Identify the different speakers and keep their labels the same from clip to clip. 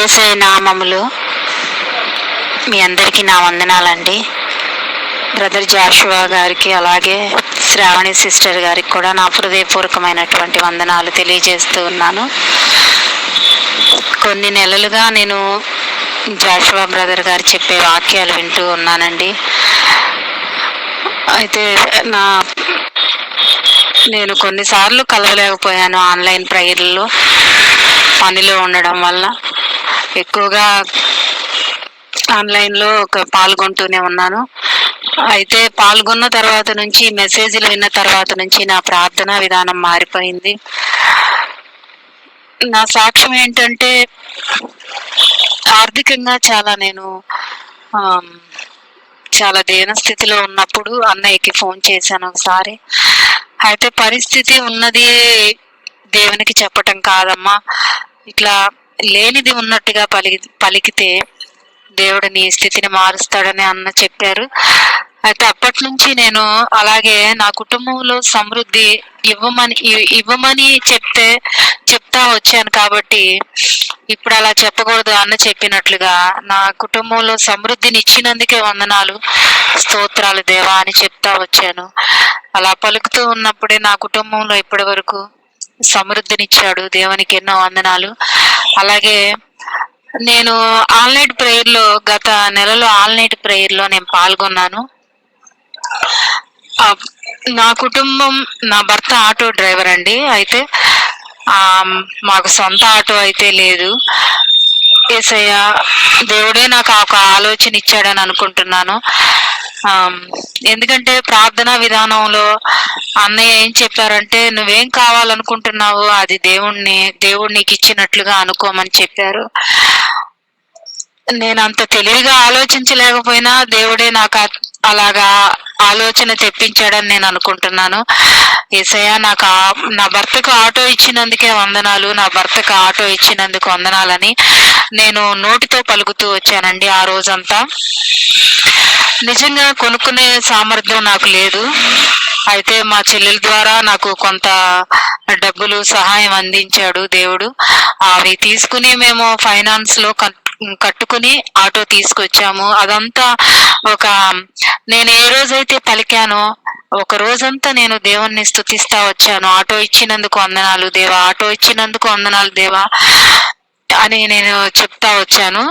Speaker 1: ఏసై నామములు మీ అందరికీ నా వందనాలండి. బ్రదర్ జాషువా గారికి అలాగే శ్రావణి సిస్టర్ గారికి కూడా నా హృదయపూర్వకమైనటువంటి వందనాలు తెలియజేస్తూ ఉన్నాను. కొన్ని నెలలుగా నేను జాషువా బ్రదర్ గారు చెప్పే వాక్యాలు వింటూ ఉన్నానండి. అయితే నా నేను కొన్నిసార్లు కలవలేకపోయాను ఆన్లైన్ ప్రేయర్లలో. పనిలో ఉండడం వల్ల ఎక్కువగా ఆన్లైన్లో ఒక పాల్గొంటూనే ఉన్నాను. అయితే పాల్గొన్న తర్వాత నుంచి మెసేజ్లు విన్న తర్వాత నుంచి నా ప్రార్థనా విధానం మారిపోయింది. నా సాక్ష్యం ఏంటంటే ఆర్థికంగా చాలా నేను చాలా దీన స్థితిలో ఉన్నప్పుడు అన్నయ్యకి ఫోన్ చేశాను ఒకసారి. అయితే పరిస్థితి ఉన్నది దేవునికి చెప్పటం కాదమ్మా. ఇట్లా లేనిది ఉన్నట్టుగా పలికి పలికితే దేవుడు నీ స్థితిని మారుస్తాడని అన్న చెప్పారు. అయితే అప్పటి నుంచి నేను అలాగే నా కుటుంబంలో సమృద్ధి ఇవ్వమని ఇవ్వమని చెప్తే చెప్తా వచ్చాను కాబట్టి ఇప్పుడు అలా చెప్పకూడదు అన్న చెప్పినట్లుగా నా కుటుంబంలో సమృద్ధిని ఇచ్చినందుకే వందనాలు స్తోత్రాలు దేవా అని చెప్తా వచ్చాను. అలా పలుకుతూ ఉన్నప్పుడే నా కుటుంబంలో ఇప్పటి వరకు సమృద్ధినిచ్చాడు. దేవునికి ఎన్నో వందనాలు. అలాగే నేను ఆల్నైట్ ప్రేయర్లో గత నెలలో ఆల్నైట్ ప్రేయర్లో నేను పాల్గొన్నాను. నా కుటుంబం నా భర్త ఆటో డ్రైవర్ అండి. అయితే మాకు సొంత ఆటో అయితే లేదు. ఏసయ్య దేవుడే నాకు ఒక ఆలోచన ఇచ్చాడని అనుకుంటున్నాను. ఎందుకంటే ప్రార్థన విధానంలో అన్నయ్య ఏం చెప్పారంటే నువ్వేం కావాలనుకుంటున్నావో అది దేవుణ్ణి దేవుడు నీకు ఇచ్చినట్లుగా అనుకోమని చెప్పారు. నేను అంత తెలివిగా ఆలోచించలేకపోయినా దేవుడే నాకు అలాగా ఆలోచన తెప్పించాడని నేను అనుకుంటున్నాను. ఏసయ్య నాకు ఆ- నా భర్తకు ఆటో ఇచ్చినందుకే వందనాలు. నా భర్తకు ఆటో ఇచ్చినందుకు వందనాలని నేను నోటితో పలుకుతూ వచ్చానండి ఆ రోజంతా. నిజంగా కొనుక్కునే సామర్థ్యం నాకు లేదు. అయితే మా చెల్లెల ద్వారా నాకు కొంత డబ్బులు సహాయం అందించాడు దేవుడు. అవి తీసుకుని మేము ఫైనాన్స్లో కట్టుకుని ఆటో తీసుకొచ్చాము. అదంతా ఒక నేను ఏ రోజైతే పలికానో ఒక రోజంతా నేను దేవుణ్ణి స్థుతిస్తా వచ్చాను. ఆటో ఇచ్చినందుకు వందనాలు దేవా ఆటో ఇచ్చినందుకు వందనాలు దేవా అని నేను చెప్తా వచ్చాను.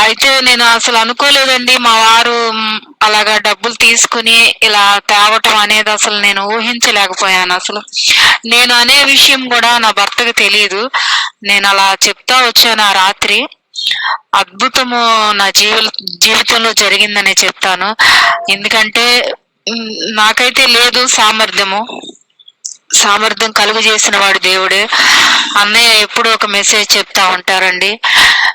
Speaker 1: అయితే నేను అసలు అనుకోలేదండి మా వారు అలాగా డబ్బులు తీసుకుని ఇలా తేవటం అనేది అసలు నేను ఊహించలేకపోయాను అసలు. నేను అనే విషయం కూడా నా భర్తకు తెలియదు నేను అలా చెప్తా వచ్చాను ఆ రాత్రి. అద్భుతము నా జీవ జీవితంలో జరిగిందనే చెప్తాను. ఎందుకంటే నాకైతే లేదు సామర్థ్యము. సామర్థ్యం కలుగు చేసిన వాడు దేవుడే. అన్నయ్య ఎప్పుడు ఒక మెసేజ్ చెప్తా ఉంటారండి.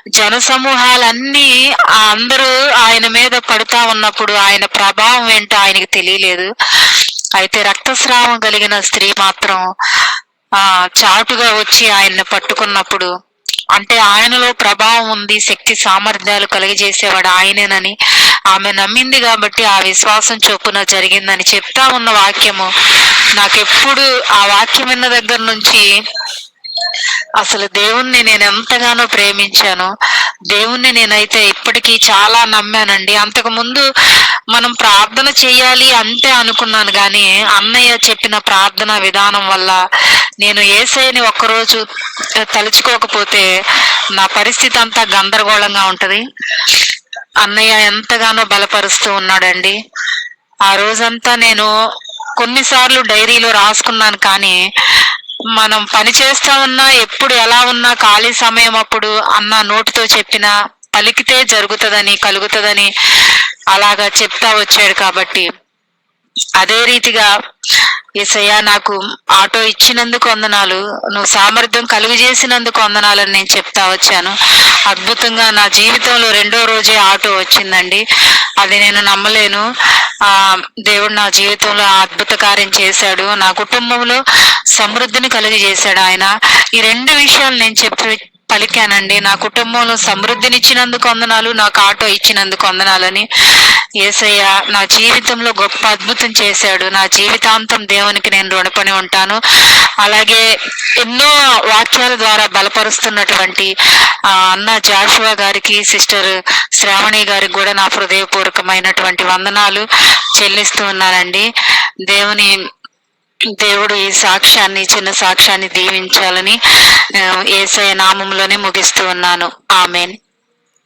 Speaker 1: జన సమూహాలన్నీ అందరూ ఆయన మీద పడుతా ఉన్నప్పుడు ఆయన ప్రభావం ఏంటో ఆయనకి తెలియలేదు. అయితే రక్తస్రావం కలిగిన స్త్రీ మాత్రం ఆ చాటుగా వచ్చి ఆయన్ని పట్టుకున్నప్పుడు అంటే ఆయనలో ప్రభావం ఉంది శక్తి సామర్థ్యాలు కలిగజేసేవాడు ఆయనేనని ఆమె నమ్మింది కాబట్టి ఆ విశ్వాసం చొప్పున జరిగిందని చెప్తా ఉన్న వాక్యము. నాకెప్పుడు ఆ వాక్యం విన్న దగ్గర నుంచి అసలు దేవుణ్ణి నేను ఎంతగానో ప్రేమించాను దేవుణ్ణి నేనైతే ఇప్పటికీ చాలా నమ్మానండి. అంతకు ముందు మనం ప్రార్థన చేయాలి అంతే అనుకున్నాను కానీ అన్నయ్య చెప్పిన ప్రార్థన విధానం వల్ల నేను ఏసైని ఒక్కరోజు తలుచుకోకపోతే నా పరిస్థితి అంతా గందరగోళంగా ఉంటది. అన్నయ్య ఎంతగానో బలపరుస్తూ ఉన్నాడండి. ఆ రోజంతా నేను కొన్నిసార్లు డైరీలో రాసుకున్నాను కానీ మనం పని చేస్తా ఉన్నా ఎప్పుడు ఎలా ఉన్నా ఖాళీ సమయం అప్పుడు అన్న నోటితో చెప్పిన పలికితే జరుగుతుందని కలుగుతుందని అలాగా చెప్తా వచ్చాడు కాబట్టి. అదే రీతిగా ఏసయ్య నాకు ఆటో ఇచ్చినందుకు వందనాలు. నువ్వు సామర్థ్యం కలుగు చేసినందుకు వందనాలని నేను చెప్తా వచ్చాను. అద్భుతంగా నా జీవితంలో రెండో రోజే ఆటో వచ్చిందండి. అది నేను నమ్మలేను. ఆ దేవుడు నా జీవితంలో అద్భుత కార్యం చేశాడు. నా కుటుంబంలో సమృద్ధిని కలుగజేశాడు ఆయన. ఈ రెండు విషయాలు నేను చెప్పి పలికానండి. నా కుటుంబంలో సమృద్ధినిచ్చినందుకు వందనాలు నాకు ఆటో ఇచ్చినందుకు వందనాలని. ఏసయ్య నా జీవితంలో గొప్ప అద్భుతం చేశాడు. నా జీవితాంతం దేవునికి నేను రుణపడి ఉంటాను. అలాగే ఎన్నో వాక్యాల ద్వారా బలపరుస్తున్నటువంటి ఆ, అన్న జాషువా గారికి సిస్టర్ శ్రావణి గారికి కూడా నా హృదయపూర్వకమైనటువంటి వందనాలు చెల్లిస్తూ ఉన్నానండి. దేవుని దేవుడు ఈ సాక్ష్యాన్ని చిన్న సాక్ష్యాన్ని దీవించాలని ఆ, నామంలోనే ముగిస్తూ ఉన్నాను. ఆమెన్.